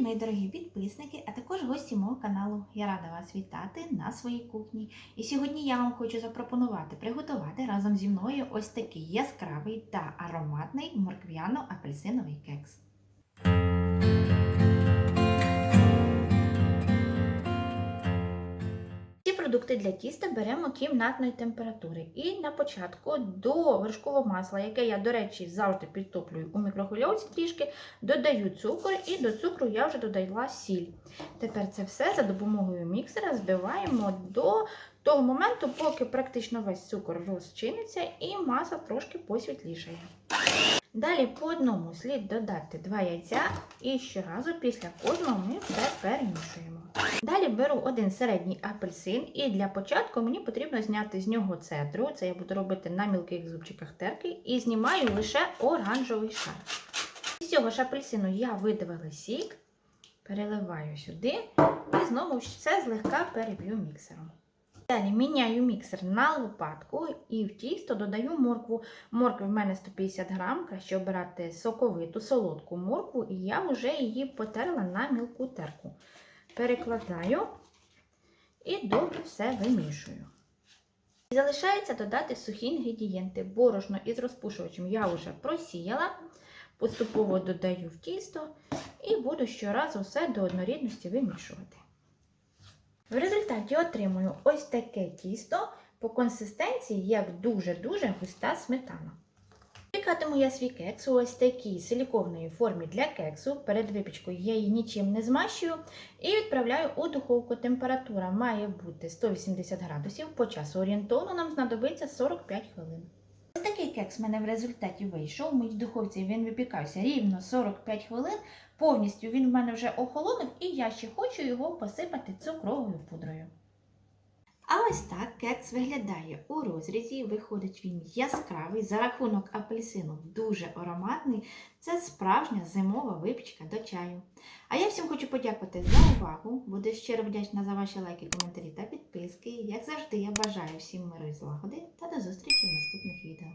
мої дорогі підписники, а також гості мого каналу. Я рада вас вітати на своїй кухні. І сьогодні я вам хочу запропонувати приготувати разом зі мною ось такий яскравий та ароматний морквяно-апельсиновий кекс. Продукти для тіста беремо кімнатної температури. І на початку до вершкового масла, яке я, до речі, завжди підтоплюю у мікрохвильовці трішки, додаю цукор і до цукру я вже додала сіль. Тепер це все за допомогою міксера збиваємо до того моменту, поки практично весь цукор розчиниться і маса трошки посвітлішає. Далі по одному слід додати 2 яйця і щоразу після кожного ми все перемішуємо. Далі беру один середній апельсин, і для початку мені потрібно зняти з нього цедру. Це я буду робити на мілких зубчиках терки, і знімаю лише оранжевий шар. З цього ж апельсину я видавила сік, переливаю сюди і знову все злегка переб'ю міксером. Далі міняю міксер на лопатку і в тісто додаю моркву. Моркви в мене 150 грам, краще обирати соковиту, солодку моркву, і я вже її потерла на мілку терку. Перекладаю і добре все вимішую. І залишається додати сухі інгредієнти. Борошно із розпушувачем я вже просіяла, поступово додаю в тісто і буду щоразу все до однорідності вимішувати. В результаті отримую ось таке тісто по консистенції, як дуже-дуже густа сметана. Випікатиму я свій кекс у ось такій силіконовій формі для кексу. Перед випічкою я її нічим не змащую і відправляю у духовку. Температура має бути 180 градусів. По часу орієнтовно нам знадобиться 45 хвилин. Ось такий кекс в мене в результаті вийшов. У моїй духовці він випікався рівно 45 хвилин. Повністю він в мене вже охолонув, і я ще хочу його посипати цукровою пудрою. А ось так кекс виглядає у розрізі. Виходить він яскравий, за рахунок апельсину дуже ароматний. Це справжня зимова випічка до чаю. А я всім хочу подякувати за увагу. Буду щиро вдячна за ваші лайки, коментарі та підписки. Як завжди, я бажаю всім миру і злагоди та до зустрічі в наступних відео.